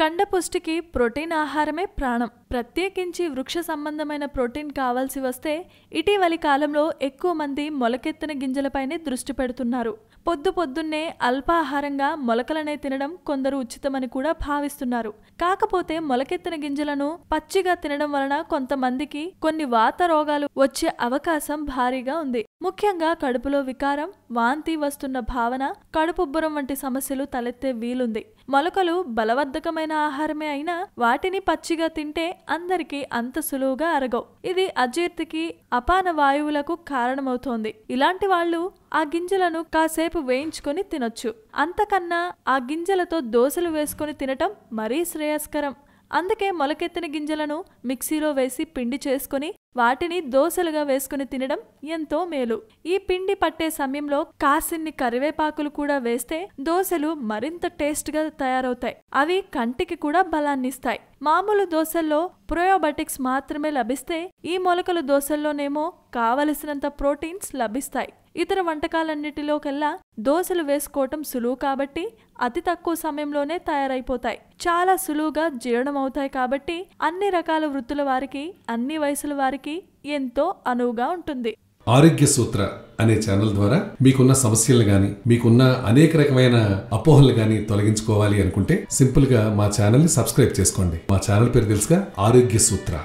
కండపుష్టికి protein ఆహారమే ప్రాణం. ప్రత్యేకించి వృక్ష సంబంధమైన ప్రోటీన్ కావాల్సి వస్తే ఇటీవలి కాలంలో ఎక్కువ మంది మొలకెత్తిన గింజలపైనే దృష్టి పెడుతున్నారు. పొద్దు పొద్దున్నే అల్పాహారంగా మొలకలనే తినడం కొందరు ఉచితమని కూడా భావిస్తున్నారు. కాకపోతే మొలకెత్తిన గింజలను పచ్చిగా తినడం వలన కొంతమందికి కొన్ని వాత రోగాలు వచ్చే అవకాశం భారీగా ఉంది. ముఖ్యంగా కడుపులో వికారం వాంతి వస్తున్న భావన కడుపుబ్బరం వంటి సమస్యలు తలెత్తే వీలుంది. మొలకలు బలవర్ధకమైన ఆహారమే అయినా వాటిని పచ్చిగా తింటే అందరికీ అంత సులువుగా అరగవు. ఇది అజీర్తికి అపాన వాయువులకు కారణమవుతోంది. ఇలాంటి వాళ్ళు ఆ గింజలను కాసేపు వేయించుకొని తినొచ్చు. అంతకన్నా ఆ గింజలతో దోశలు వేసుకొని తినటం మరీ శ్రేయస్కరం. అందుకే మొలకెత్తిన గింజలను మిక్సీలో వేసి పిండి చేసుకొని వాటిని దోశలుగా వేసుకుని తినడం ఎంతో మేలు. ఈ పిండి పట్టే సమయంలో కాసిన్ని కరివేపాకులు కూడా వేస్తే దోశలు మరింత టేస్ట్గా తయారవుతాయి. అవి కంటికి కూడా బలాన్నిస్తాయి. మామూలు దోశల్లో ప్రయోబటిక్స్ మాత్రమే లభిస్తే ఈ మొలకలు దోశల్లోనేమో కావలసినంత ప్రోటీన్స్ లభిస్తాయి. ఇతర వంటకాలన్నిటిలోకెల్లా దోశలు వేసుకోవటం సులువు కాబట్టి అతి తక్కువ సమయంలోనే తయారైపోతాయి. చాలా సులువుగా జీర్ణమవుతాయి కాబట్టి అన్ని రకాల వృత్తుల వారికి అన్ని వయసుల వారికి ఎంతో అనువుగా ఉంటుంది. ఆరోగ్య సూత్ర అనే ఛానల్ ద్వారా మీకున్న సమస్యలు గాని మీకున్న అనేక రకమైన అపోహలు గాని తొలగించుకోవాలి అనుకుంటే సింపుల్గా మా ఛానల్ని సబ్స్క్రైబ్ చేసుకోండి. మా ఛానల్ పేరు తెలుసుగా ఆరోగ్య సూత్ర.